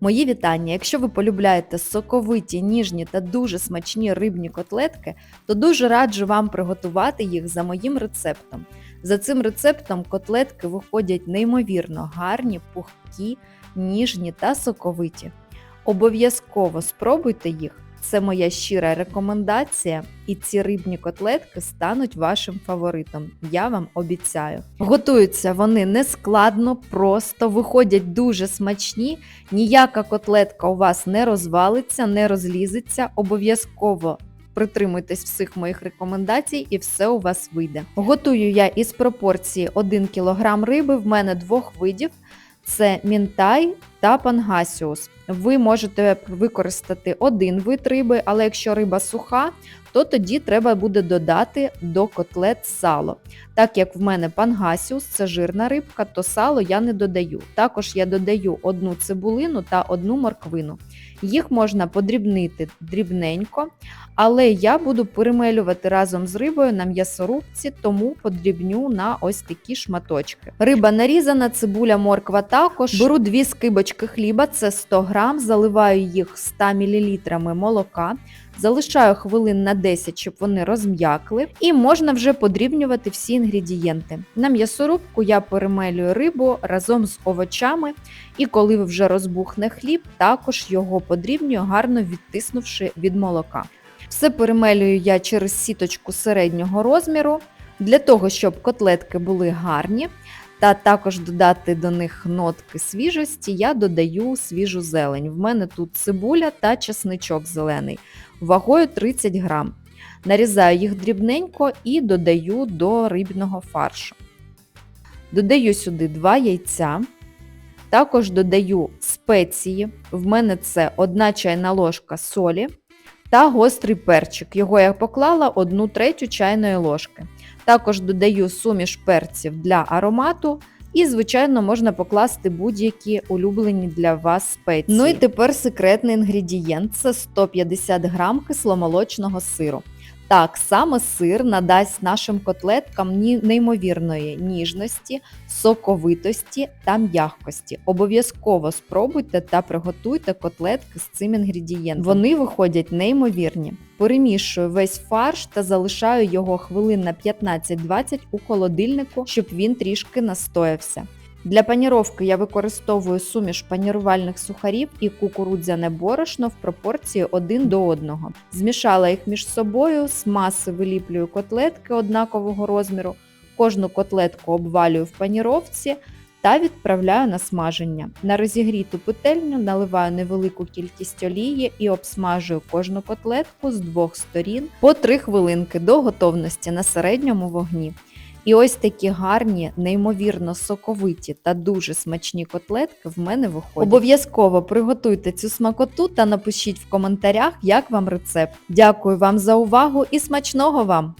Мої вітання! Якщо ви полюбляєте соковиті, ніжні та дуже смачні рибні котлетки, то дуже раджу вам приготувати їх за моїм рецептом. За цим рецептом котлетки виходять неймовірно гарні, пухкі, ніжні та соковиті. Обов'язково спробуйте їх. Це моя щира рекомендація, і ці рибні котлетки стануть вашим фаворитом. Я вам обіцяю. Готуються вони нескладно, просто виходять дуже смачні. Ніяка котлетка у вас не розвалиться, не розлізеться. Обов'язково притримуйтесь всіх моїх рекомендацій, і все у вас вийде. Готую я із пропорції 1 кг риби. В мене двох видів: це мінтай та пангасіус. Ви можете використати один вид риби, але якщо риба суха, то тоді треба буде додати до котлет сало. Так як в мене пангасіус це жирна рибка, то сало я не додаю. Також я додаю одну цибулину та одну морквину. Їх можна подрібнити дрібненько, але я буду перемелювати разом з рибою на м'ясорубці, тому подрібню на ось такі шматочки. Риба нарізана, цибуля, морква також. Беру дві скибочки хліба, це 100 грам, заливаю їх 100 мл молока. Залишаю хвилин на 10, щоб вони розм'якли, і можна вже подрібнювати всі інгредієнти. На м'ясорубку я перемелюю рибу разом з овочами, і коли вже розбухне хліб, також його подрібнюю, гарно відтиснувши від молока. Все перемелюю я через сіточку середнього розміру, для того, щоб котлетки були гарні. Та також додати до них нотки свіжості, я додаю свіжу зелень. В мене тут цибуля та чесничок зелений вагою 30 грам. Нарізаю їх дрібненько і додаю до рибного фаршу. Додаю сюди 2 яйця. Також додаю спеції. В мене це 1 чайна ложка солі та гострий перчик. Його я поклала 1 третю чайної ложки. Також додаю суміш перців для аромату. І, звичайно, можна покласти будь-які улюблені для вас спеції. Ну і тепер секретний інгредієнт це 150 грам кисломолочного сиру. Так, саме сир надасть нашим котлеткам неймовірної ніжності, соковитості та м'якості. Обов'язково спробуйте та приготуйте котлетки з цим інгредієнтом. Вони виходять неймовірні. Перемішую весь фарш та залишаю його хвилин на 15-20 у холодильнику, щоб він трішки настоявся. Для паніровки я використовую суміш панірувальних сухарів і кукурудзяне борошно в пропорції 1 до 1. Змішала їх між собою, з маси виліплюю котлетки однакового розміру, кожну котлетку обвалюю в паніровці та відправляю на смаження. На розігріту петельню наливаю невелику кількість олії і обсмажую кожну котлетку з двох сторін по 3 хвилинки до готовності на середньому вогні. І ось такі гарні, неймовірно соковиті та дуже смачні котлетки в мене виходять. Обов'язково приготуйте цю смакоту та напишіть в коментарях, як вам рецепт. Дякую вам за увагу і смачного вам!